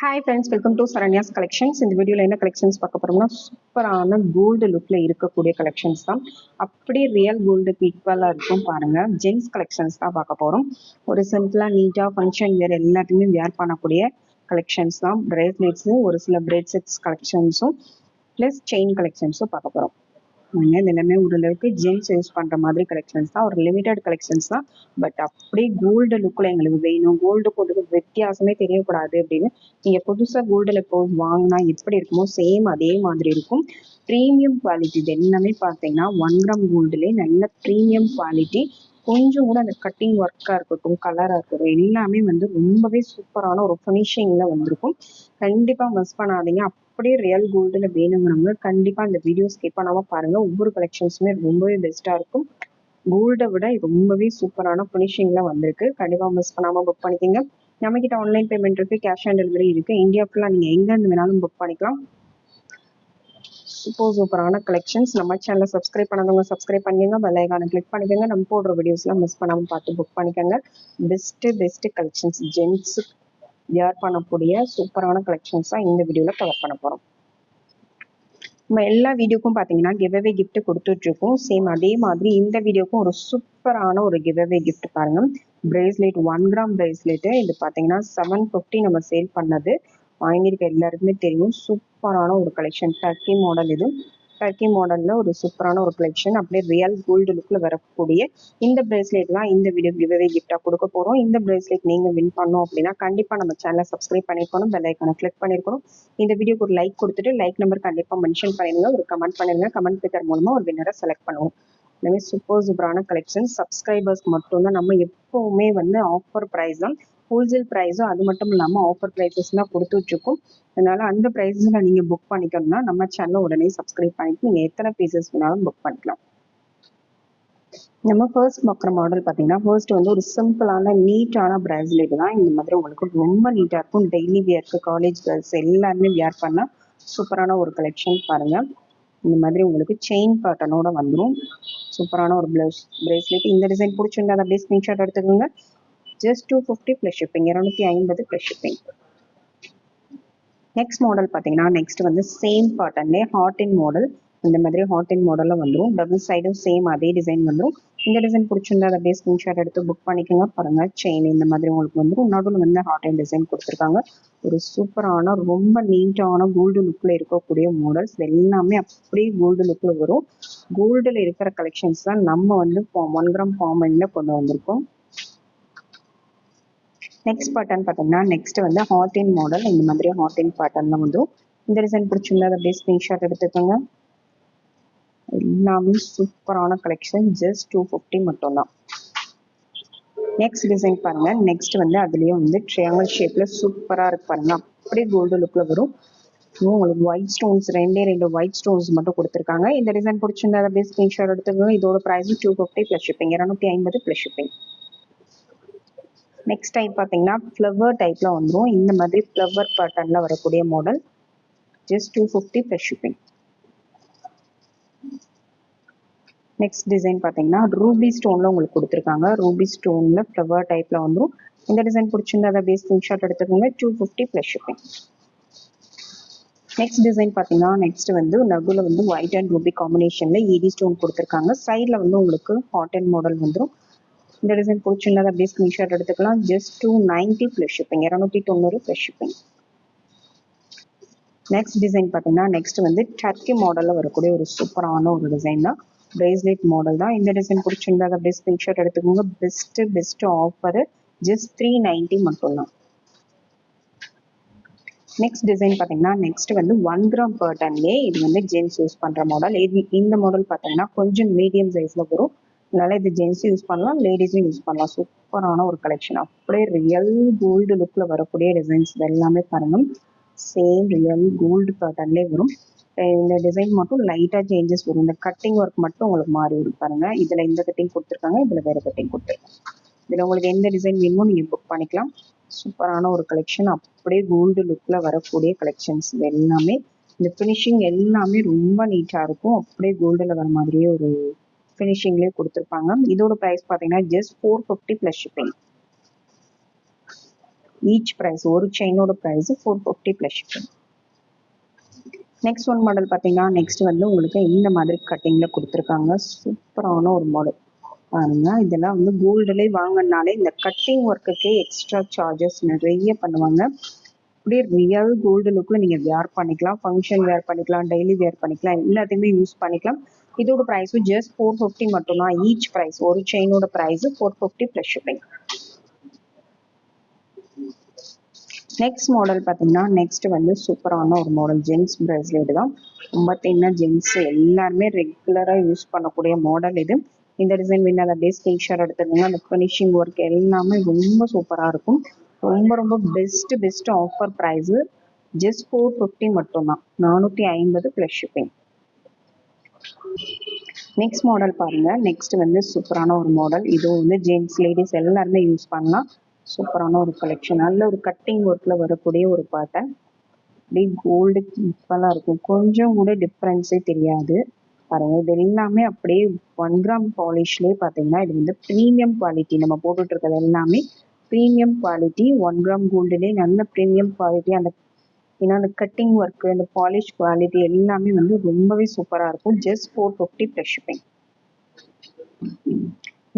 Hi friends welcome to Saranya's collections இந்த வீடியோவில் என்ன கலெக்ஷன்ஸ் பார்க்க போகிறோம்னா சூப்பரான கோல்டு லுக்கில் இருக்கக்கூடிய கலெக்ஷன்ஸ் தான். அப்படியே ரியல் கோல்டுக்கு ஈக்குவலாக இருக்கும் பாருங்கள் ஜென்ஸ் கலெக்ஷன்ஸ் தான் பார்க்க போகிறோம் ஒரு சிம்பிளாக நீட்டாக ஃபங்க்ஷன் வேறு எல்லாத்தையுமே வேர் பண்ணக்கூடிய கலெக்ஷன்ஸ் தான். பிரேஸ்லெட்ஸு ஒரு சில பிரேட் செட்ஸ் கலெக்ஷன்ஸும் ப்ளஸ் செயின் கலெக்ஷன்ஸும் பார்க்க போகிறோம் நாங்கள் எல்லாமே ஓரளவுக்கு ஜென்ஸ் யூஸ் பண்ணுற மாதிரி கலெக்ஷன்ஸ் தான். ஒரு லிமிடெட் கலெக்ஷன்ஸ் தான். பட் அப்படியே கோல்டு லுக்கில் எங்களுக்கு வேணும். கோல்டு போட்டு வித்தியாசமே தெரியக்கூடாது அப்படின்னு நீங்கள் புதுசாக கோல்டில் இப்போ வாங்கினா எப்படி இருக்குமோ சேம் அதே மாதிரி இருக்கும். ப்ரீமியம் குவாலிட்டி இது எல்லாமே பார்த்தீங்கன்னா ஒன் கிராம் கோல்டுலேயே நல்ல ப்ரீமியம் குவாலிட்டி கொஞ்சம் கூட அந்த கட்டிங் ஒர்க்காக இருக்கட்டும் கலராக இருக்கட்டும் எல்லாமே வந்து ரொம்பவே சூப்பரான ஒரு ஃபினிஷிங்கில் வந்திருக்கும். கண்டிப்பாக மிஸ் பண்ணாதீங்க. அப்படியே ரியல் கோல்டில் வேணுங்கிறவங்க கண்டிப்பாக அந்த வீடியோ ஸ்கிப் பண்ணாமல் பாருங்கள் ஒவ்வொரு கலெக்ஷன்ஸுமே ரொம்பவே பெஸ்ட்டாக இருக்கும். கோல்டை விட ரொம்பவே சூப்பரான ஃபினிஷிங்கில் வந்திருக்கு. கண்டிப்பாக மிஸ் பண்ணாமல் புக் பண்ணிக்கோங்க. நம்மக்கிட்ட ஆன்லைன் பேமெண்ட் இருக்குது கேஷ் ஆன் டெலிவரி இருக்குது இந்தியா ஃபுல்லாக நீங்கள் எங்கேருந்து வேணாலும் புக் பண்ணிக்கலாம். சூப்பர் சூப்பரான கலெக்ஷன்ஸ் நம்ம சேனலை சப்ஸ்கிரைப் பண்ணாதவங்க சப்ஸ்கிரைப் பண்ணிக்கோங்க பெல் ஐக்கானை கிளிக் பண்ணிக்கோங்க நம்ம போடுற வீடியோஸ்லாம் மிஸ் பண்ணாமல் பார்த்து புக் பண்ணிக்கோங்க. Best best collections gents wear பண்ணக்கூடிய சூப்பரான கலெக்ஷன்ஸ் தான் இந்த வீடியோவில் கவர் பண்ண போகிறோம் நம்ம எல்லா வீடியோக்கும் பார்த்தீங்கன்னா கிவ்அவே கிஃப்ட் கொடுத்துட்ருக்கோம் சேம் அதே மாதிரி இந்த வீடியோக்கும் ஒரு சூப்பரான ஒரு கிவ்அவே கிஃப்ட் பாருங்க. பிரேஸ்லெட் ஒன் கிராம் பிரேஸ்லெட்டு இது பார்த்தீங்கன்னா செவன் ஃபிஃப்டி நம்ம சேல் பண்ணது. வாங்கியிருக்க எல்லாருக்குமே தெரியும். சூப்பரான ஒரு கலெக்ஷன் டர்க்கி மாடல் இது. டர்க்கி மாடலில் ஒரு சூப்பரான ஒரு கலெக்ஷன் அப்படியே ரியல் கோல்டு லுக்கில் வரக்கூடிய இந்த பிரேஸ்லெட்லாம் இந்த வீடியோ கிவ்வே கிஃப்டாக கொடுக்க போகிறோம் இந்த பிரேஸ்லெட் நீங்கள் வின் பண்ணோம் அப்படின்னா கண்டிப்பாக நம்ம சேனலை சப்ஸ்கிரைப் பண்ணிருக்கணும். பெல் ஐக்கனை கிளிக் பண்ணியிருக்கணும் இந்த வீடியோக்கு ஒரு லைக் கொடுத்துட்டு லைக் நம்பர் கண்டிப்பாக மென்ஷன் பண்ணிடுங்க. ஒரு கமெண்ட் பண்ணிடுங்க. கமெண்ட் பேக்கர் மூலமாக ஒரு வின்னரை செலக்ட் பண்ணுவோம். எல்லாமே சூப்பர் சூப்பரான கலெக்ஷன் சப்ஸ்கிரைபர்ஸ்க்கு மட்டும்தான். நம்ம எப்போவுமே வந்து ஆஃபர் ப்ரைஸ் தான் ஹோல்சேல் ப்ரைஸும் அது மட்டும் இல்லாமல் ஆஃபர் ப்ரைஸஸ்லாம் கொடுத்து கொடுத்துட்ருக்கோம் அதனால அந்த ப்ரைஸில் நீங்கள் புக் பண்ணிக்கணும்னா நம்ம சேனலை உடனே சப்ஸ்கிரைப் பண்ணிட்டு நீங்கள் எத்தனை பீசஸ் வேணாலும் புக் பண்ணிக்கலாம். நம்ம ஃபர்ஸ்ட் பார்க்குற மாடல் பார்த்தீங்கன்னா ஃபர்ஸ்ட் வந்து ஒரு சிம்பிளான நீட்டான பிராஸ்லெட் தான் இந்த மாதிரி உங்களுக்கு ரொம்ப நீட்டாக இருக்கும். டெய்லி வியர்க்கு காலேஜ் கேர்ள்ஸ் எல்லாருமே வியர் பண்ணால் சூப்பரான ஒரு கலெக்ஷன் பாருங்கள் இந்த மாதிரி உங்களுக்கு செயின் பேட்டர்னோட வந்துடும் சூப்பரான ஒரு ப்ளவுஸ் பிரேஸ்லெட் இந்த டிசைன் பிடிச்சிருந்தா அதை அப்படியே ஸ்க்ரீன்ஷாட் எடுத்துக்கோங்க. Just two fifty plus shipping இரநூத்தி ஐம்பது ப்ளஸ் ஷிப்பிங் நெக்ஸ்ட் மாடல் பார்த்தீங்கன்னா நெக்ஸ்ட் வந்து சேம் பாட்டன்லே ஹாட் இன் மாடல் இந்த மாதிரி ஹாட் இன் மாடலில் வந்துடும் டபுள் சைடும் சேம் அதே டிசைன் வந்துடும் இந்த டிசைன் பிடிச்சிருந்தா அதை அப்படியே ஸ்க்ரீன்ஷாட் எடுத்து புக் பண்ணிக்கோங்க. பாருங்க செயின் இந்த மாதிரி உங்களுக்கு வந்துடும் நடுவில் வந்து ஹாட் இன் டிசைன் கொடுத்துருக்காங்க. ஒரு சூப்பரான ரொம்ப நீட்டான கோல்டு லுக்கில் இருக்கக்கூடிய மாடல்ஸ் எல்லாமே அப்படியே கோல்டு லுக்கில் வரும். கோல்டில் இருக்கிற கலெக்ஷன்ஸ் தான் நம்ம வந்து ஒன் கிராம் ஃபார்மிங்கில் கொண்டு வந்திருக்கோம். நெக்ஸ்ட் பேட்டர்ன் பார்த்தீங்கன்னா நெக்ஸ்ட் வந்து ஹாட் இன் மாடல் இந்த மாதிரி ஹாட் இன் பேட்டர்ன்ல வந்து இந்த டிசைன் பிடிச்சிருந்தா அதை அப்படியே ஸ்க்ரீன்ஷாட் எடுத்துக்கோங்க. எல்லாமே சூப்பரான கலெக்ஷன் ஜஸ்ட் டூ ஃபிஃப்டி மட்டும்தான். நெக்ஸ்ட் டிசைன் பாருங்க. நெக்ஸ்ட் வந்து அதுலயே வந்து ட்ரையாங்கல் ஷேப்ல சூப்பராக இருக்கு பாருங்க. அப்படியே கோல்டு லுக்ல வரும். உங்களுக்கு ஒயிட் ஸ்டோன்ஸ் ரெண்டே ரெண்டு ஒயிட் ஸ்டோன்ஸ் மட்டும் கொடுத்துருக்காங்க. இந்த டிசைன் பிடிச்சிருந்தா அப்படியே ஸ்கிரீன்ஷாட் எடுத்துக்கோங்க. இதோட price two fifty plus shipping இரநூத்தி ஐம்பது ப்ளஸ் ஷிப்பிங் நெக்ஸ்ட் டைப் பார்த்தீங்கன்னா ஃப்ளவர் டைப்பில் வந்துடும் இந்த மாதிரி ஃப்ளவர் பேட்டர்னில் வரக்கூடிய model just two fifty plus shipping next design பார்த்தீங்கன்னா ரூபி ஸ்டோனில் உங்களுக்கு கொடுத்துருக்காங்க. ரூபி ஸ்டோனில் ஃப்ளவர் டைப்பில் வந்துடும் இந்த டிசைன் பிடிச்சிருந்தா அதை பேஸ் ஸ்கிரீன்ஷாட் எடுத்துக்கோங்க. Two fifty plus shipping next design பார்த்தீங்கன்னா நெக்ஸ்ட் வந்து நடுவில் வந்து ஒயிட் அண்ட் ரூபி காம்பினேஷனில் ஏடி ஸ்டோன் கொடுத்துருக்காங்க. சைடில் வந்து உங்களுக்கு ஹாட் அண்ட் மாடல் வந்துடும் இந்த டிசைன் பிடிச்சிருந்தது அப்படியே ஸ்க்ரீன்ஷாட் எடுத்துக்கலாம். Just two ninety plus shipping இரநூத்தி தொண்ணூறு ப்ளஸ் ஷிப்பிங் நெக்ஸ்ட் டிசைன் பார்த்தீங்கன்னா நெக்ஸ்ட் வந்து டர்க்கி மாடலில் வரக்கூடிய ஒரு சூப்பரான ஒரு டிசைன் தான். பிரேஸ்லெட் மாடல் தான். இந்த டிசைன் பிடிச்சிருந்தா அப்படியே ஸ்க்ரீன்ஷாட் எடுத்துக்கோங்க. Best best offer just three ninety மட்டும்தான். நெக்ஸ்ட் டிசைன் பார்த்தீங்கன்னா நெக்ஸ்ட் வந்து ஒன் கிராம் பேட்டர்ன்லேயே இது வந்து ஜென்ஸ் யூஸ் பண்ணுற மாடல் இது இந்த மாடல் பார்த்தீங்கன்னா கொஞ்சம் மீடியம் சைஸில் வரும். அதனால இது ஜென்ஸும் யூஸ் பண்ணலாம் லேடிஸும் யூஸ் பண்ணலாம். சூப்பரான ஒரு கலெக்ஷன் அப்படியே ரியல் கோல்டு லுக்கில் வரக்கூடிய டிசைன்ஸ் எல்லாமே பாருங்க. சேம் ரியல் கோல்டு பேட்டர்ன்லேயே வரும். இந்த டிசைன் மட்டும் லைட்டாக சேஞ்சஸ் வரும். இந்த கட்டிங் ஒர்க் மட்டும் உங்களுக்கு மாறி வரும் பாருங்க. இதில் இந்த கட்டிங் கொடுத்துருக்காங்க இதில் வேறு கட்டிங் கொடுத்துருக்காங்க. இதில் உங்களுக்கு எந்த டிசைன் வேணுமோ நீங்கள் புக் பண்ணிக்கலாம். சூப்பரான ஒரு கலெக்ஷன் அப்படியே கோல்டு லுக்கில் வரக்கூடிய கலெக்ஷன்ஸ் இது எல்லாமே. இந்த ஃபினிஷிங் எல்லாமே ரொம்ப நீட்டாக இருக்கும். அப்படியே கோல்டில் வர மாதிரியே ஒரு ஃபினிஷிங்லேயே கொடுத்துருப்பாங்க. இதோட ப்ரைஸ் பார்த்தீங்கன்னா just four fifty plus shipping each price ஒரு செயினோட price four fifty plus shipping next one model பார்த்தீங்கன்னா நெக்ஸ்ட் வந்து உங்களுக்கு இந்த மாதிரி கட்டிங்கில் கொடுத்துருக்காங்க. சூப்பரான ஒரு மாடல் பாருங்க இதெல்லாம் வந்து கோல்டுலேயே வாங்கினாலே இந்த கட்டிங் ஒர்க்குக்கே எக்ஸ்ட்ரா சார்ஜஸ் நிறைய பண்ணுவாங்க. அப்படியே ரியல் கோல்டு லுக்கில் நீங்கள் வேர் பண்ணிக்கலாம். ஃபங்க்ஷன் வேர் பண்ணிக்கலாம் டெய்லி வேர் பண்ணிக்கலாம் எல்லாத்தையுமே யூஸ் பண்ணிக்கலாம். இதோட ப்ரைஸும் ஜஸ்ட் ஃபோர் ஃபிஃப்டி மட்டும்தான். ஈச் ப்ரைஸ் ஒரு செயினோட price four fifty plus shipping next model பார்த்தீங்கன்னா நெக்ஸ்ட் வந்து சூப்பரான ஒரு மாடல் ஜென்ஸ் பிரேஸ்லெட் தான். ரொம்ப தின்ன ஜென்ஸ் எல்லாருமே ரெகுலராக யூஸ் பண்ணக்கூடிய மாடல் இது. இந்த டிசைன் வேணும் அதை அப்படியே ஸ்க்ரீன்ஷாட் எடுத்துக்கோங்க. அந்த ஃபினிஷிங் ஒர்க் எல்லாமே ரொம்ப சூப்பராக இருக்கும். ரொம்ப ரொம்ப best best offer price just four fifty மட்டும்தான். நானூற்றி ஐம்பது ப்ளஸ் ஷிப்பிங் நெக்ஸ்ட் மாடல் பாருங்க. நெக்ஸ்ட் வந்து சூப்பரான ஒரு மாடல் இதுவும் வந்து ஜென்ட்ஸ் லேடிஸ் எல்லாருமே யூஸ் பண்ணலாம். சூப்பரான ஒரு கலெக்ஷன் நல்ல ஒரு கட்டிங் ஒர்க்ல வரக்கூடிய ஒரு பேட்டர்ன் அப்படியே கோல்டு ஈக்குவலாக இருக்கும். கொஞ்சம் கூட டிஃப்ரென்ஸே தெரியாது. பாருங்க. இது எல்லாமே அப்படியே ஒன் கிராம் பாலிஷ்லேயே பார்த்தீங்கன்னா இது வந்து ப்ரீமியம் குவாலிட்டி நம்ம போட்டுட்டு இருக்கிறது எல்லாமே ப்ரீமியம் குவாலிட்டி ஒன் கிராம் கோல்டுலேயே நல்ல ப்ரீமியம் குவாலிட்டி அந்த ஏன்னா அந்த கட்டிங் ஒர்க்கு அந்த பாலிஷ் குவாலிட்டி எல்லாமே வந்து ரொம்பவே சூப்பராக இருக்கும். Just four fifty plus shipping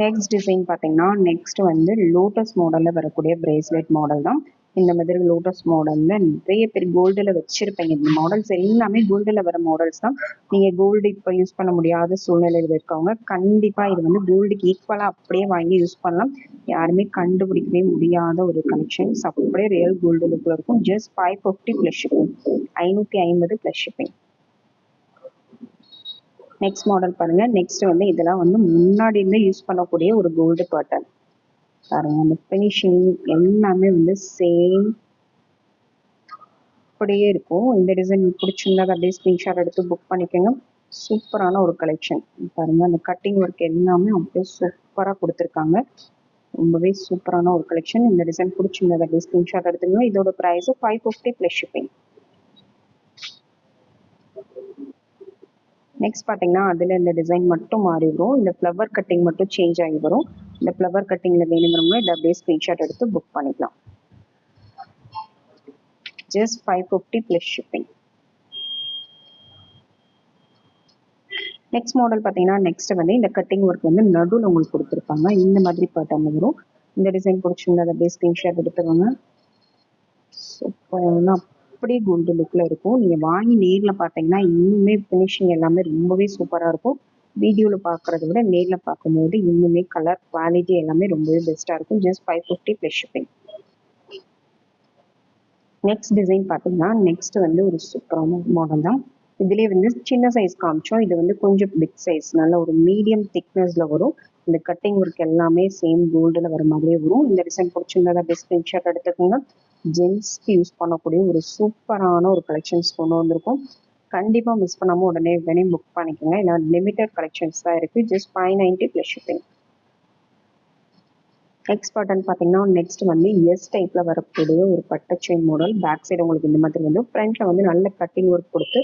next design பார்த்தீங்கன்னா நெக்ஸ்ட் வந்து லோட்டஸ் மாடலில் வரக்கூடிய பிரேஸ்லெட் மாடல் தான். இந்த மாதிரி லோட்டஸ் மாடலில் நிறைய பேர் கோல்டில் வச்சிருப்பீங்க. இந்த மாடல்ஸ் எல்லாமே கோல்டில் வர மாடல்ஸ் தான். நீங்கள் கோல்டு இப்போ யூஸ் பண்ண முடியாத சூழ்நிலையில் இருக்கவங்க கண்டிப்பாக இது வந்து கோல்டுக்கு ஈக்குவலாக அப்படியே வாங்கி யூஸ் பண்ணலாம். யாருமே கண்டுபிடிக்கவே முடியாத ஒரு கலெக்ஷன்ஸ் அப்படியே ரியல் கோல்டு லுக்கில் இருக்கும். Just five fifty plus shipping ஐநூற்றி ஐம்பது ப்ளஸ் ஷிப்பிங் நெக்ஸ்ட் மாடல் பாருங்க. நெக்ஸ்ட் வந்து இதெல்லாம் வந்து முன்னாடி இருந்து யூஸ் பண்ணக்கூடிய ஒரு கோல்டு பேட்டர்ன் பாருங்க அந்த ஃபினிஷிங் எல்லாமே வந்து சேம் அப்படியே இருக்கும். இந்த டிசைன் பிடிச்சிருந்தா அப்படியே ஸ்க்ரீன்ஷாட் எடுத்து புக் பண்ணிக்கோங்க. சூப்பரான ஒரு கலெக்ஷன் பாருங்க அந்த கட்டிங் ஒர்க் எல்லாமே அப்படியே சூப்பராக கொடுத்துருக்காங்க. ரொம்பவே சூப்பரான ஒரு கலெக்ஷன் இந்த டிசைன் பிடிச்சிருந்தா அப்படியே ஸ்க்ரீன்ஷாட் எடுத்துக்கோங்க. இதோட price five fifty plus shipping next பார்த்தீங்கன்னா அதில் இந்த டிசைன் மட்டும் மாறி வரும் இந்த ஃப்ளவர் கட்டிங் மட்டும் சேஞ்ச் ஆகி வரும். இந்த ஃப்ளவர் கட்டிங்கில் வேணுங்கிறவங்க இதை அப்படியே ஸ்க்ரீன்ஷாட் எடுத்து புக் பண்ணிக்கலாம். Just five fifty plus shipping next model பார்த்தீங்கன்னா நெக்ஸ்ட் வந்து இந்த கட்டிங் ஒர்க் வந்து நடுவில் உங்களுக்கு கொடுத்துருப்பாங்க. இந்த மாதிரி பேட்டர்ன் வரும். இந்த டிசைன் பிடிச்சிருந்தா அதை அப்படியே ஸ்க்ரீன்ஷாட் எடுத்துக்கோங்க. அப்படியே கோல்டு லுக்கில் இருக்கும். நீங்கள் வாங்கி நேரில் பார்த்தீங்கன்னா இன்னுமே ஃபினிஷிங் எல்லாமே ரொம்பவே சூப்பராக இருக்கும். வீடியோவில் பார்க்குறத விட நேரில் பார்க்கும்போது இன்னுமே கலர் குவாலிட்டி எல்லாமே ரொம்பவே பெஸ்ட்டாக இருக்கும். Just five fifty plus shipping next design பார்த்தீங்கன்னா நெக்ஸ்ட் வந்து ஒரு சூப்பரான மாடல் தான். இதுலேயே வந்து சின்ன சைஸ் காமிச்சோம். இது வந்து கொஞ்சம் பிக் சைஸ் நல்ல ஒரு மீடியம் திக்னஸில் வரும். இந்த கட்டிங் ஒர்க் எல்லாமே சேம் கோல்டில் வர மாதிரியே வரும். இந்த டிசைன் பிடிச்சிருந்தா பெஸ்ட் ஸ்க்ரீன்ஷாட் எடுத்துக்கோங்க. ஜென்ஸ்க்கு யூஸ் பண்ணக்கூடிய ஒரு சூப்பரான ஒரு கலெக்ஷன்ஸ் கொண்டு வந்திருக்கும். கண்டிப்பாக மிஸ் பண்ணாமல் உடனே உடனே புக் பண்ணிக்கோங்க. ஏன்னா லிமிட்டட் கலெக்ஷன்ஸ் தான் இருக்குது just five ninety plus shipping next pattern பார்த்தீங்கன்னா நெக்ஸ்ட் வந்து எஸ் டைப்பில் வரக்கூடிய ஒரு பட்டை செயின் மாடல் பேக் சைடு உங்களுக்கு இந்த மாதிரி வந்து ஃப்ரண்ட்டில் வந்து நல்ல கட்டிங் ஒர்க் கொடுத்து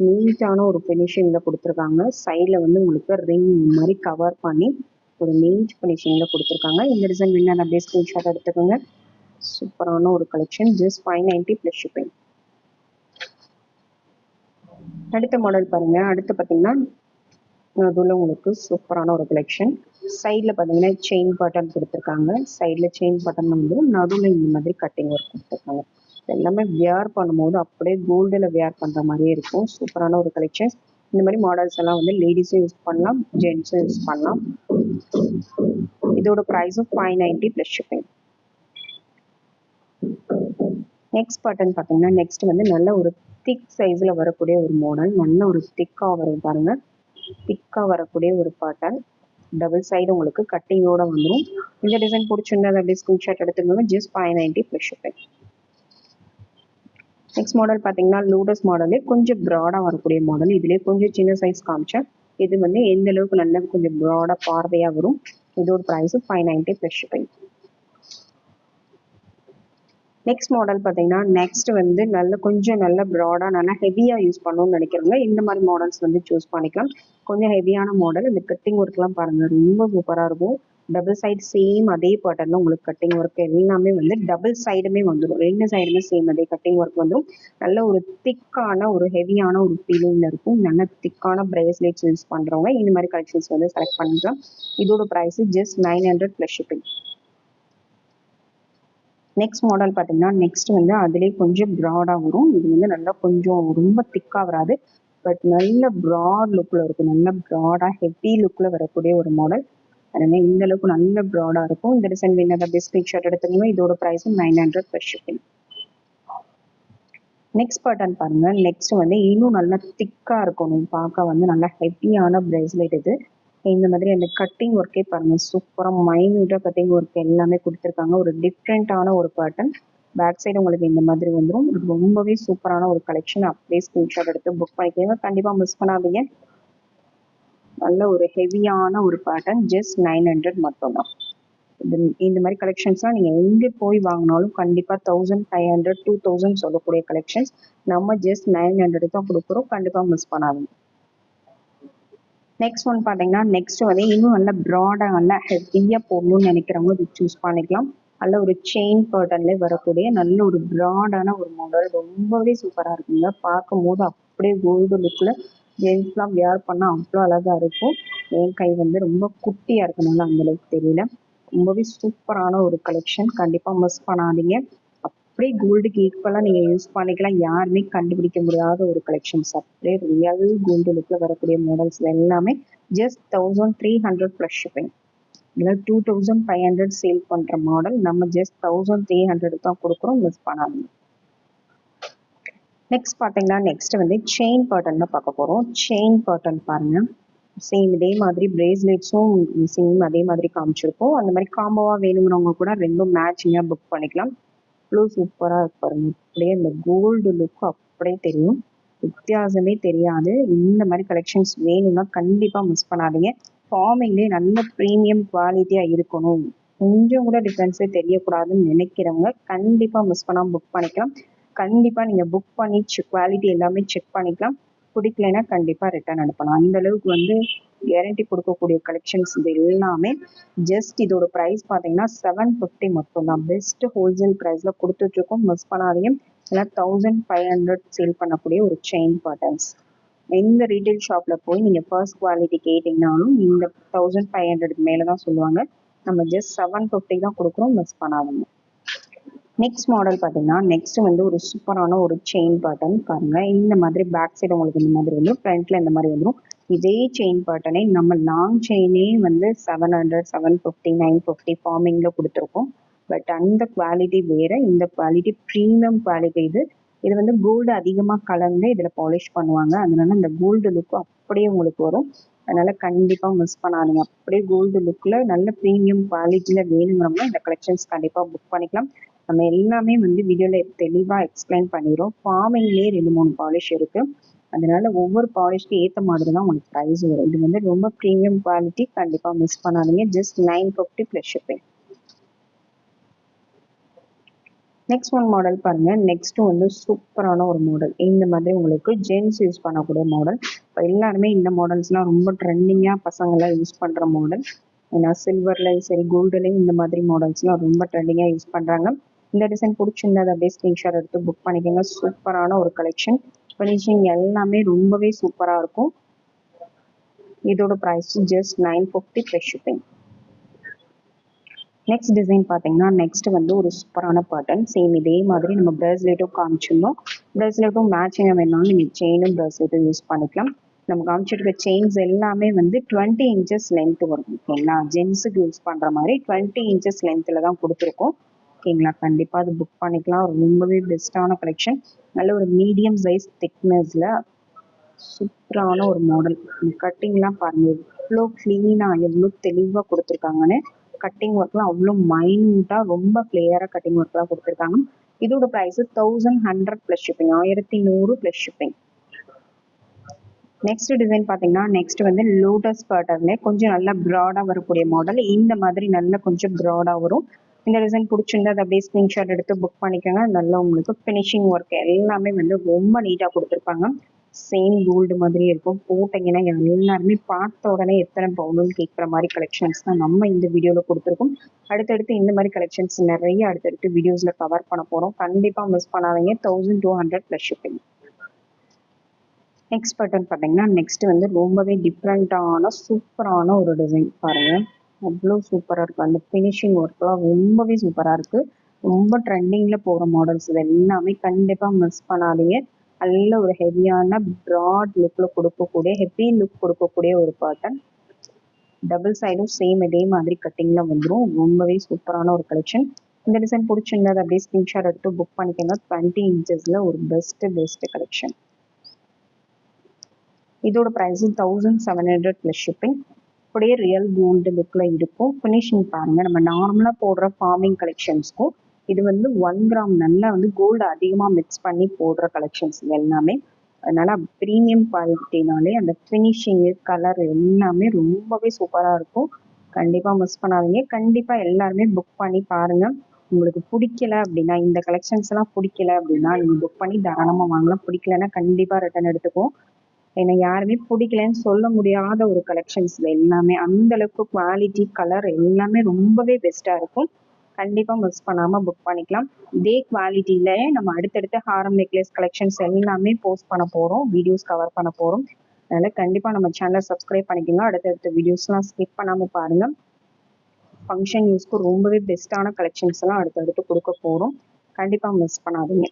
நீட்டான ஒரு ஃபினிஷிங்கில் கொடுத்துருக்காங்க. சைடில் வந்து உங்களுக்கு ரிங் மாதிரி கவர் பண்ணி ஒரு நீட் ஃபினிஷிங்கில் கொடுத்துருக்காங்க. இந்த டிசைன் வேணும் அப்படியே ஸ்க்ரீன்ஷாட் எடுத்துக்கோங்க. சூப்பரான ஒரு collection just five ninety plus shipping அடுத்த மாடல் பாருங்க. அடுத்து பார்த்தீங்கன்னா அதில் உங்களுக்கு சூப்பரான ஒரு கலெக்ஷன் சைடில் பார்த்தீங்கன்னா செயின் பட்டன் கொடுத்துருக்காங்க. சைடில் செயின் பட்டன் வந்து நடுவில் இந்த மாதிரி கட்டிங் ஒர்க் கொடுத்துருக்காங்க. எல்லாமே வியர் பண்ணும்போது அப்படியே கோல்டில் வியர் பண்ணுற மாதிரியே இருக்கும். சூப்பரான ஒரு கலெக்ஷன் இந்த மாதிரி மாடல்ஸ் எல்லாம் வந்து லேடிஸும் யூஸ் பண்ணலாம் ஜென்ஸும் யூஸ் பண்ணலாம். இதோட ப்ரைஸும் five ninety plus shipping next pattern பார்த்தீங்கன்னா நெக்ஸ்ட் வந்து நல்ல ஒரு திக் சைஸில் வரக்கூடிய ஒரு மாடல் நல்ல ஒரு ஸ்டிக்காக வரும் பாருங்க. திக்காக வரக்கூடிய ஒரு பாட்டன் டபுள் சைடு உங்களுக்கு கட்டிங்கோட வந்துடும் இந்த டிசைன் பிடிச்சிருந்தா அப்படி ஸ்கிரீன்ஷாட் எடுத்துக்கோங்க. Just five ninety plus shipping next model பார்த்தீங்கன்னா லூடஸ் மாடலே கொஞ்சம் ப்ராடாக வரக்கூடிய மாடல் இதுலேயே கொஞ்சம் சின்ன சைஸ் காமிச்சேன் இது வந்து எந்த அளவுக்கு நல்ல கொஞ்சம் ப்ராடாக பார்வையாக வரும். இதோட price five ninety plus shipping next model பார்த்தீங்கன்னா நெக்ஸ்ட் வந்து நல்ல கொஞ்சம் நல்ல ப்ராடாக நல்லா ஹெவியாக யூஸ் பண்ணணும்னு நினைக்கிறவங்க இந்த மாதிரி மாடல்ஸ் வந்து சூஸ் பண்ணிக்கலாம். கொஞ்சம் ஹெவியான மாடல் இந்த கட்டிங் ஒர்க்லாம் பாருங்கள் ரொம்ப சூப்பராக இருக்கும். டபுள் சைடு சேம் அதே பேட்டர்ல உங்களுக்கு கட்டிங் ஒர்க் எல்லாமே வந்து டபுள் சைடுமே வந்துடும் ரெண்டு சைடுமே சேம் அதே கட்டிங் ஒர்க் வந்துடும் நல்ல ஒரு திக்கான ஒரு ஹெவியான ஒரு ஃபீலிங்ல இருக்கும். நல்ல திக்கான பிரேஸ்லெட்ஸ் யூஸ் பண்றவங்க இந்த மாதிரி கலெக்ஷன்ஸ் வந்து செலக்ட் பண்ணிக்கலாம். இதோட price just nine hundred plus shipping next model பார்த்தீங்கன்னா நெக்ஸ்ட் வந்து அதுலேயே கொஞ்சம் ப்ராடாக வரும். இது வந்து நல்லா கொஞ்சம் ரொம்ப திக்காக வராது. பட் நல்ல ப்ராட் லுக்கில் இருக்கும். நல்ல ப்ராடாக ஹெவி லுக்கில் வரக்கூடிய ஒரு மாடல் அதனால இந்த அளவுக்கு நல்ல ப்ராடாக இருக்கும். இந்த டிசைன் வேணும் அப்படியே ஸ்க்ரீன்ஷாட் எடுத்துக்கணும் இதோட price nine hundred plus shipping next pattern பாருங்க. நெக்ஸ்ட் வந்து இன்னும் நல்லா திக்காக இருக்கணும். பார்க்க வந்து நல்லா ஹெவியான பிரேஸ்லெட் இது. இந்த மாதிரி அந்த கட்டிங் ஒர்க்கே பாருங்க. சூப்பராக மைன்யூட்டாக கட்டிங் ஒர்க் எல்லாமே கொடுத்துருக்காங்க. ஒரு டிஃப்ரெண்ட்டான ஒரு பேட்டர்ன் பேக் சைடு உங்களுக்கு இந்த மாதிரி வந்துடும் ரொம்பவே சூப்பரான ஒரு கலெக்ஷன் அப்படியே ஸ்க்ரீன்ஷாட் எடுத்து புக் பண்ணிக்கோங்க. கண்டிப்பாக மிஸ் பண்ணாதீங்க. நல்ல ஒரு ஹெவியான ஒரு பேட்டர்ன் ஜஸ்ட் நைன் ஹண்ட்ரட் மட்டும்தான். இது இந்த மாதிரி கலெக்ஷன்ஸ்லாம் நீங்கள் எங்கே போய் வாங்கினாலும் கண்டிப்பாக thousand five hundred two thousand சொல்லக்கூடிய கலெக்ஷன்ஸ் நம்ம ஜஸ்ட் நைன் ஹண்ட்ரட் தான் கொடுக்குறோம். கண்டிப்பாக மிஸ் பண்ணாதீங்க. நெக்ஸ்ட் ஒன் பார்த்தீங்கன்னா நெக்ஸ்ட் வந்து இன்னும் நல்ல ப்ராடாக நல்லா ஹெவியாக போடணும்னு நினைக்கிறவங்க இது சூஸ் பண்ணிக்கலாம். நல்ல ஒரு செயின் பேட்டர்ன்லேயே வரக்கூடிய நல்ல ஒரு ப்ராடான ஒரு மாடல் ரொம்பவே சூப்பராக இருக்குங்க. பார்க்கும்போது அப்படியே கோல்டு லுக்கில் ஜென்ஸ்லாம் வியர் பண்ணால் அவ்வளோ அழகாக இருக்கும். என் கை வந்து ரொம்ப குட்டியாக இருக்கனால அந்தளவுக்கு தெரியல. ரொம்பவே சூப்பரான ஒரு கலெக்ஷன் கண்டிப்பாக மிஸ் பண்ணாதீங்க. அப்படியே கோல்டுக்கு ஈக்குவலாக நீங்கள் யூஸ் பண்ணிக்கலாம். யாருமே கண்டுபிடிக்க முடியாத ஒரு கலெக்ஷன்ஸ் அப்படியே ரியல் கோல்டு லுக்கில் வரக்கூடிய மாடல்ஸ் எல்லாமே just thousand three hundred plus shipping இல்லை two thousand five hundred sale பண்ணுற மாடல் நம்ம ஜஸ்ட் தௌசண்ட் த்ரீ ஹண்ட்ரட் தான் கொடுக்குறோம். மிஸ் பண்ணாதீங்க. நெக்ஸ்ட் பார்த்தீங்கன்னா நெக்ஸ்ட் வந்து செயின் பேட்டர்ன் தான் பார்க்க போகிறோம் செயின் பேட்டர்ன் பாருங்க. சேம் இதே மாதிரி பிரேஸ்லெட்ஸும் சேம் அதே மாதிரி காமிச்சிருக்கோம் அந்த மாதிரி காம்போவாக வேணுங்கிறவங்க கூட ரெண்டும் மேட்சிங்காக புக் பண்ணிக்கலாம். அவ்வளோ சூப்பராக இருக்கு பாருங்க. அப்படியே இந்த கோல்டு லுக் அப்படியே தெரியும். வித்தியாசமே தெரியாது. இந்த மாதிரி கலெக்ஷன்ஸ் வேணும்னா கண்டிப்பாக மிஸ் பண்ணாதீங்க. ஃபார்மிங்லேயே நல்ல ப்ரீமியம் குவாலிட்டியாக இருக்கணும். கொஞ்சம் கூட டிஃப்ரென்ஸே தெரியக்கூடாதுன்னு நினைக்கிறவங்க கண்டிப்பாக மிஸ் பண்ணாமல் புக் பண்ணிக்கலாம். கண்டிப்பாக நீங்கள் புக் பண்ணி குவாலிட்டி எல்லாமே செக் பண்ணிக்கலாம். பிடிக்கலைன்னா கண்டிப்பாக ரிட்டர்ன் அனுப்பலாம். அந்த அளவுக்கு வந்து கேரண்டி கொடுக்கக்கூடிய கலெக்ஷன்ஸ் இது எல்லாமே ஜஸ்ட் இதோட ப்ரைஸ் பார்த்தீங்கன்னா செவன் ஃபிஃப்டி மட்டும் தான் பெஸ்ட் ஹோல்சேல் ப்ரைஸில் கொடுத்துட்ருக்கோம். மிஸ் பண்ணாதையும் இல்லை தௌசண்ட் ஃபைவ் ஹண்ட்ரட் சேல் பண்ணக்கூடிய ஒரு செயின் பேட்டர்ன்ஸ் எந்த ரீட்டைல் ஷாப்பில் போய் நீங்கள் ஃபர்ஸ்ட் குவாலிட்டி கேட்டிங்கனாலும் இந்த தௌசண்ட் ஃபைவ் ஹண்ட்ரடுக்கு மேலே தான் சொல்லுவாங்க. நம்ம ஜஸ்ட் செவன் ஃபிஃப்டி தான் கொடுக்குறோம். மிஸ் பண்ணாதீங்க. நெக்ஸ்ட் மாடல் பார்த்தீங்கன்னா நெக்ஸ்ட் வந்து ஒரு சூப்பரான ஒரு செயின் பேட்டர்ன் பாருங்க. இந்த மாதிரி பேக் சைடு உங்களுக்கு இந்த மாதிரி வந்துடும் ஃப்ரண்ட்ல இந்த மாதிரி வந்துடும் இதே செயின் பேட்டர்னே நம்ம லாங் செயினே வந்து seven hundred seven fifty nine fifty ஃபார்மிங்கில் கொடுத்துருக்கோம். பட் அந்த குவாலிட்டி வேற இந்த குவாலிட்டி ப்ரீமியம் குவாலிட்டி இது. இது வந்து கோல்டு அதிகமாக கலந்து இதில் பாலிஷ் பண்ணுவாங்க. அதனால இந்த கோல்டு லுக் அப்படியே உங்களுக்கு வரும். அதனால கண்டிப்பாக மிஸ் பண்ணாதீங்க. அப்படியே கோல்டு லுக்கில் நல்ல ப்ரீமியம் குவாலிட்டியில் வேணுங்கிறவங்க இந்த கலெக்ஷன்ஸ் கண்டிப்பாக புக் பண்ணிக்கலாம். நம்ம எல்லாமே வந்து வீடியோவில் தெளிவாக எக்ஸ்பிளைன் பண்ணிடுறோம். ஃபார்மிங்லேயே ரெண்டு மூணு பாலிஷ் இருக்குது அதனால ஒவ்வொரு பாலிஷ்க்கு ஏற்ற மாதிரி தான் உங்களுக்கு ப்ரைஸ் வரும். இது வந்து ரொம்ப ப்ரீமியம் குவாலிட்டி கண்டிப்பாக மிஸ் பண்ணாதீங்க. Just nine fifty plus shipping next one model பாருங்க. நெக்ஸ்ட் வந்து சூப்பரான ஒரு மாடல் இந்த மாதிரி உங்களுக்கு ஜென்ஸ் யூஸ் பண்ணக்கூடிய மாடல் இப்போ எல்லாருமே இந்த மாடல்ஸ்லாம் ரொம்ப ட்ரெண்டிங்காக பசங்களாம் யூஸ் பண்ணுற மாடல் ஏன்னா சில்வர்லையும் சரி கோல்டுலையும் இந்த மாதிரி மாடல்ஸ்லாம் ரொம்ப ட்ரெண்டிங்காக யூஸ் பண்ணுறாங்க இந்த டிசைன் பிடிச்சிருந்தது அப்படியே ஸ்க்ரீன்ஷாட் எடுத்து புக் பண்ணிக்கோங்க. சூப்பரான ஒரு கலெக்ஷன் ஃபினிஷிங் எல்லாமே ரொம்பவே சூப்பராக இருக்கும். இதோட price just nine fifty plus shipping next design பார்த்தீங்கன்னா நெக்ஸ்ட் வந்து ஒரு சூப்பரான பேட்டர்ன் சேம் இதே மாதிரி நம்ம பிரேஸ்லெட்டும் காமிச்சிருந்தோம். பிரேஸ்லெட்டும் மேட்சிங்காக வேணாலும் நீங்கள் செயினும் பிரேஸ்லெட்டும் யூஸ் பண்ணிக்கலாம். நம்ம காமிச்சிருக்க செயின்ஸ் எல்லாமே வந்து டுவெண்ட்டி இன்ச்சஸ் லென்த் வரும். ஓகேங்களா ஜென்ஸுக்கு யூஸ் பண்ணுற மாதிரி டுவெண்ட்டி இன்ச்சஸ் லென்த்தில் தான் கொடுத்துருக்கோம். ஓகேங்களா? கண்டிப்பாக அது புக் பண்ணிக்கலாம். ரொம்பவே பெஸ்ட்டான கலெக்ஷன் நல்ல ஒரு மீடியம் சைஸ் திக்னஸில் சூப்பரான ஒரு மாடல் கட்டிங்லாம் பாருங்கள் எவ்வளோ க்ளீனாக எவ்வளோ தெளிவாக கொடுத்துருக்காங்கன்னு கட்டிங் ஒர்க்லாம் அவ்வளோ மைன்யூட்டாக ரொம்ப கிளியராக கட்டிங் ஒர்க்லாம் கொடுத்துருக்காங்க. இதோட price thousand hundred plus shipping ஆயிரத்தி நூறு ப்ளஸ் ஷிப்பிங் நெக்ஸ்ட் டிசைன் பார்த்தீங்கன்னா நெக்ஸ்ட் வந்து லோட்டஸ் பேட்டர்ல கொஞ்சம் நல்லா ப்ராடாக வரக்கூடிய மாடல் இந்த மாதிரி நல்லா கொஞ்சம் ப்ராடாக வரும். இந்த டிசைன் பிடிச்சிருந்தா அதை அப்படியே ஸ்க்ரீன்ஷாட் எடுத்து புக் பண்ணிக்கோங்க. நல்லா உங்களுக்கு ஃபினிஷிங் ஒர்க் எல்லாமே வந்து ரொம்ப நீட்டாக கொடுத்துருப்பாங்க. சேம் கோல்டு மாதிரி இருக்கும். போட்டிங்கன்னா எல்லாருமே பார்த்த உடனே எத்தனை பவுனுன்னு கேட்குற மாதிரி கலெக்ஷன்ஸ் தான் நம்ம இந்த வீடியோவில் கொடுத்துருக்கோம். அடுத்தடுத்து இந்த மாதிரி கலெக்ஷன்ஸ் நிறைய அடுத்தடுத்து வீடியோஸில் கவர் பண்ண போகிறோம் கண்டிப்பாக மிஸ் பண்ணாதீங்க. Thousand two hundred plus shipping next pattern பார்த்தீங்கன்னா நெக்ஸ்ட் வந்து ரொம்பவே டிஃப்ரெண்ட்டான சூப்பரான ஒரு டிசைன் பாருங்கள் அவ்வளோ சூப்பராக இருக்கும். அந்த ஃபினிஷிங் ஒர்க்லாம் ரொம்பவே சூப்பராக இருக்குது ரொம்ப ட்ரெண்டிங்கில் போகிற மாடல்ஸ் இது எல்லாமே கண்டிப்பாக மிஸ் பண்ணாதீங்க. நல்ல ஒரு ஹெவியான ப்ராட் லுக்கில் கொடுக்கக்கூடிய ஹெவி லுக் கொடுக்கக்கூடிய ஒரு பேட்டர்ன் டபுள் சைடும் சேம் இதே மாதிரி கட்டிங்கில் வந்துடும் ரொம்பவே சூப்பரான ஒரு கலெக்ஷன் இந்த டிசைன் பிடிச்சிருந்தது அப்படியே ஸ்கிரீன்ஷாட் எடுத்து புக் பண்ணிக்கோங்க. டுவெண்ட்டி இன்ச்சஸில் ஒரு பெஸ்ட்டு பெஸ்ட்டு கலெக்ஷன் இதோட price thousand seven hundred plus shipping அப்படியே ரியல் கோல்டு லுக்கில் இருக்கும். ஃபினிஷிங் பாருங்கள் நம்ம நார்மலாக போடுற ஃபார்மிங் கலெக்ஷன்ஸ்க்கும் இது வந்து ஒன் கிராம் நல்லா வந்து கோல்டு அதிகமாக மிக்ஸ் பண்ணி போடுற கலெக்ஷன்ஸ் எல்லாமே. அதனால ப்ரீமியம் குவாலிட்டினாலே அந்த ஃபினிஷிங்கு கலர் எல்லாமே ரொம்பவே சூப்பராக இருக்கும். கண்டிப்பாக மிஸ் பண்ணாதீங்க. கண்டிப்பாக எல்லாருமே புக் பண்ணி பாருங்கள் உங்களுக்கு பிடிக்கல அப்படின்னா இந்த கலெக்ஷன்ஸ் எல்லாம் பிடிக்கல அப்படின்னா நீங்கள் புக் பண்ணி தாராளமாக வாங்கலாம். பிடிக்கலன்னா கண்டிப்பாக ரிட்டர்ன் எடுத்துக்கும் ஏன்னா யாருமே பிடிக்கலன்னு சொல்ல முடியாத ஒரு கலெக்ஷன்ஸ் எல்லாமே அந்த அளவுக்கு குவாலிட்டி கலர் எல்லாமே ரொம்பவே பெஸ்ட்டாக இருக்கும். கண்டிப்பாக மிஸ் பண்ணாமல் புக் பண்ணிக்கலாம். இதே குவாலிட்டியில நம்ம அடுத்தடுத்த ஹாரம் நெக்லஸ் கலெக்ஷன்ஸ் எல்லாமே போஸ்ட் பண்ண போகிறோம் வீடியோஸ் கவர் பண்ண போகிறோம் அதனால் கண்டிப்பாக நம்ம சேனலை சப்ஸ்கிரைப் பண்ணிக்கோங்க. அடுத்தடுத்த வீடியோஸ்லாம் ஸ்கிப் பண்ணாமல் பாருங்கள் ஃபங்க்ஷன் யூஸ்க்கு ரொம்பவே பெஸ்ட்டான கலெக்ஷன்ஸ் எல்லாம் அடுத்தடுத்து கொடுக்க போகிறோம் கண்டிப்பாக மிஸ் பண்ணாதீங்க.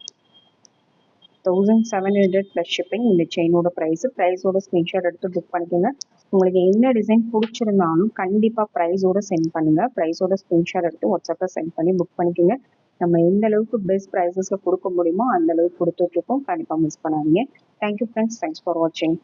Thousand seven hundred plus shipping இந்த செயினோட ப்ரைஸு ப்ரைஸோட ஸ்க்ரீன்ஷாட் எடுத்து புக் பண்ணிக்கோங்க. உங்களுக்கு என்ன டிசைன் பிடிச்சிருந்தாலும் கண்டிப்பாக ப்ரைஸோட சென்ட் பண்ணுங்கள் ப்ரைஸோட ஸ்க்ரீன்ஷாட் எடுத்து வாட்ஸ்அப்பில் சென்ட் பண்ணி புக் பண்ணிக்கோங்க. நம்ம எந்த அளவுக்கு பெஸ்ட் ப்ரைஸஸில் கொடுக்க முடியுமோ அந்த அளவுக்கு கொடுத்துட்ருக்கோம் கண்டிப்பாக மிஸ் பண்ணாதீங்க. தேங்க்யூ ஃப்ரெண்ட்ஸ் தேங்க்ஸ் ஃபார் வாட்சிங்